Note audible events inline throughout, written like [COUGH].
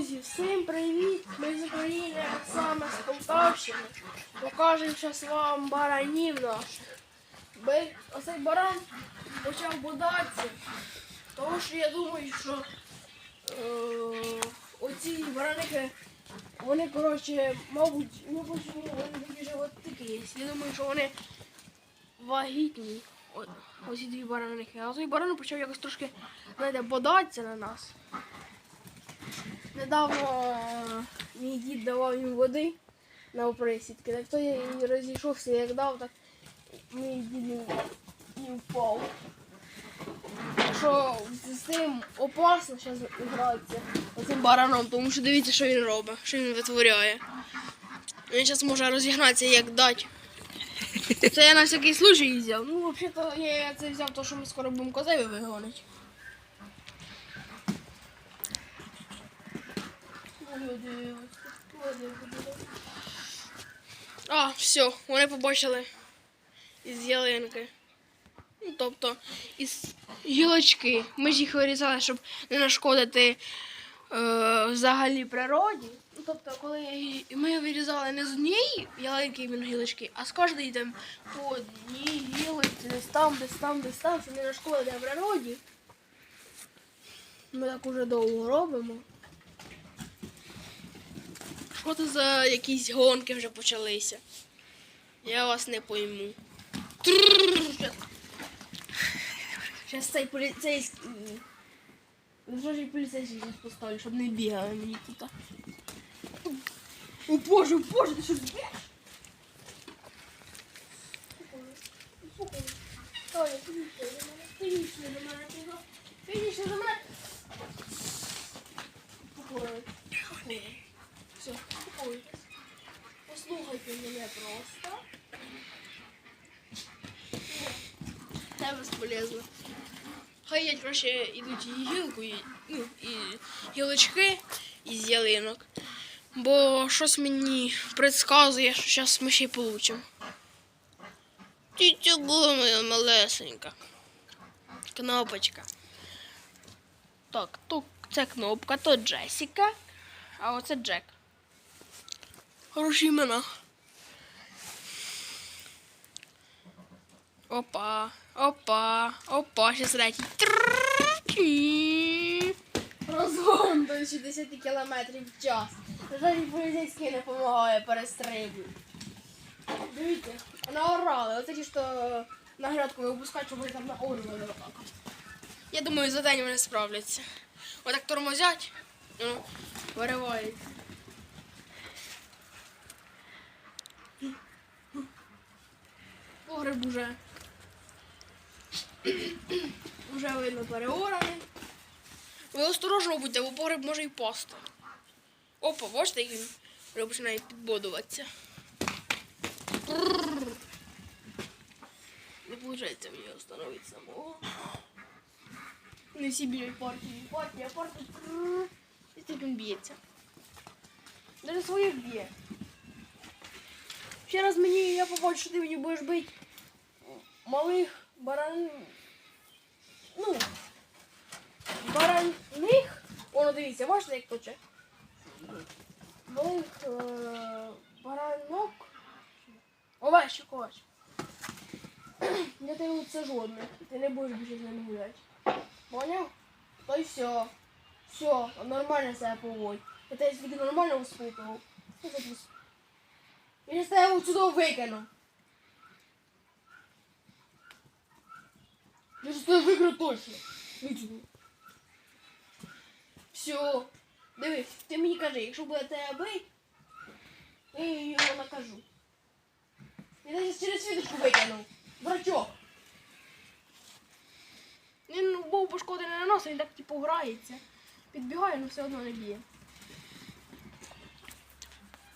Друзі, всім привіт! Ми з України, а саме з Полтавщини. Покажемо зараз вам баранів наших. Оцей баран почав бодатися, тому що я думаю, що е, оці бараники, вони, коротше, мабуть, ну почему вони такі животики є. Я думаю, що вони вагітні. Оці дві бараники. А оцей баран почав якось трошки знаєте, бодатися на нас. Недавно е, мій дід давав їм води на оприсідки. Так то я її розійшовся, як дав, так мій дід і впав. Що з цим опасно зараз гратися цим бараном, тому що дивіться, що він робить, що він витворяє. Він зараз може розігнатися, як дати. Це я на всякий случай взяв. Ну, взагалі, я це взяв, тому що ми скоро будемо козеві вигонити. А, все, вони побачили із ялинки. Ну, тобто із гілочки. Ми ж їх вирізали, щоб не нашкодити е, взагалі природі. Ну, Тобто, коли ми вирізали не з однієї ялинки іменно гілочки, а з кожної там по одній гілочці, десь там, десь там, десь там, це не нашкодить природі. Ми так уже довго робимо. Що це за якісь гонки вже почалися? Я вас не пойму. Зараз цей поліцейський. Що і поліцейський зараз поставлю, щоб не бігали мені тут. О боже, о боже, ти що збігаєш? Фінішний до мене. Фінішний до мене. Ти мене просто. Це безполезно. Хай я краще йдуть і гілку, і, ну, і гілочки із ялинок. Бо щось мені предсказує, що зараз ми ще й получимо. Тітю була моя малесенька. Кнопочка. Так, тут ця кнопка, то Джесіка, а оце Джек. Хороші імена. Опа, опа, опа, ще третій. Розгон до 60 км в час. Жаль, поліцейський не допомагає, перестрибує. Дивіться, вона орала, Оце ті, що на грядку випускають, щоб вони там наорвали. Я думаю, за день вони справляться. Отак тормозять, ну, виривають. Погреб уже. [CLEARS THROAT] Вже видно переораний. Ви осторожно будьте, бо погреб може і пасти. Опа, бачите, як він вже починає підбодуватися. Не виходить мені остановити самого. Не всі біжать партії. Партія, партія. І так він б'ється. Даже своїх б'є. Ще раз мені, я побачу, що ти мені будеш бити малих баран... Ну, бараних. Воно дивіться, бачите, як точе? Е... баранок. Овечок, овечок. [CLEARS THROAT] Я тебе це жодне. Ти не будеш більше з ними гуляти. Поняв? То й все. Все, нормально себе поводь. Я тебе тільки нормально воспитував. Я тебе отсюда викину. Я тебе викину точно. Вичину. Все. Дивись, ти мені кажи, якщо буде тебе я його накажу. Я навіть через світочку викинув. Брачок. Він ну, був пошкоди не наносить, він так типу грається. Підбігає, але все одно не б'є.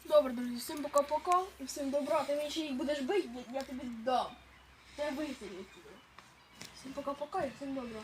Добре, друзі, всім пока-пока і всім добра. Ти мені ще їх будеш бити, я тобі дам. Я висадю тебе. Всім пока-пока і всім добра.